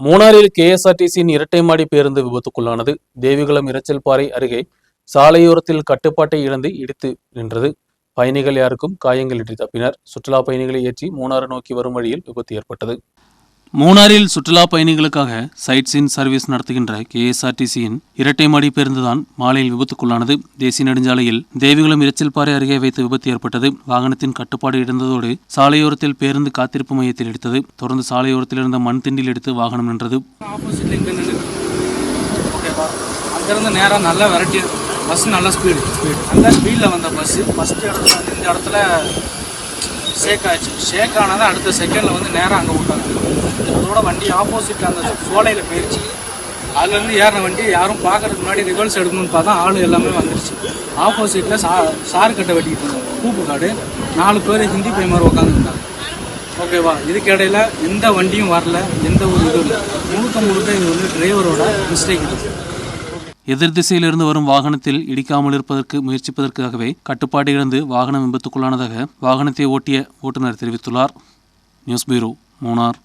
மூணாறில் கேஎஸ்ஆர்டிசியின் இரட்டை மாடி பேருந்து விபத்துக்குள்ளானது. தேவிகுளம் இரைச்சல்பாறை அருகே சாலையோரத்தில் கட்டுப்பாட்டை இழந்து இடித்து நின்றது. பயணிகள் யாருக்கும் காயங்களின்றி தப்பினர். சுற்றுலா பயணிகளை ஏற்றி மூணாறு நோக்கி வரும் வழியில் விபத்து ஏற்பட்டது. மூணாறில் சுற்றுலா பயணிகளுக்காக சைட் சீன் சர்வீஸ் நடத்துகின்ற கேஎஸ்ஆர்டிசியின் இரட்டை மாடி பேருந்துதான் மாலையில் விபத்துக்குள்ளானது. தேசிய நெடுஞ்சாலையில் தேவிகுளம் இரைச்சல்பாறை அருகே வைத்து விபத்து ஏற்பட்டது. வாகனத்தின் கட்டுப்பாடு இழந்ததோடு சாலையோரத்தில் பேருந்து காத்திருப்பு மையத்தில் எடுத்தது தொடர்ந்து சாலையோரத்தில் இருந்த மண் திண்டில் எடுத்து வாகனம் நின்றது. நேரம் நல்ல வெரைட்டி நேராக நல்லா பஸ் நல்லா ஸ்பீடு ஸ்பீடு ஸ்பீடில் வந்த பஸ் ஃபஸ்ட்டு இடத்துல இந்த இடத்துல ஷேக் ஆச்சு. ஷேக் ஆனதை அடுத்த செகண்டில் வந்து நேராக அங்கே விட்டாங்க அதோட வண்டி ஆப்போசிட்டில் அந்த சோலையில் போயிடுச்சு அதுலேருந்து ஏறின வண்டி யாரும் பார்க்கறதுக்கு முன்னாடி ரிவர்ஸ் எடுக்கணும்னு பார்த்தா ஆள் எல்லாமே வந்துருச்சு. ஆப்போசிட்டில் சா சார் கட்டை வெட்டிக்கிட்டு இருந்தாங்க. காடு. நாலு பேர் ஹிந்தி பேமர் உட்காந்துருந்தாங்க ஓகேவா இதுக்கு எந்த வண்டியும் வரல. எந்த ஒரு இதுவும் இல்லை. முழுக்க முழுக்க இது வந்து டிரைவரோட மிஸ்டேக் இது. எதிர் திசையிலிருந்து வரும் வாகனத்தில் இடிக்காமல் இருப்பதற்கு முயற்சிப்பதற்காகவே கட்டுப்பாடு இழந்து வாகனம் விபத்துக்குள்ளானதாக வாகனத்தை ஓட்டிய ஓட்டுநர் தெரிவித்துள்ளார். News bureau Munnar.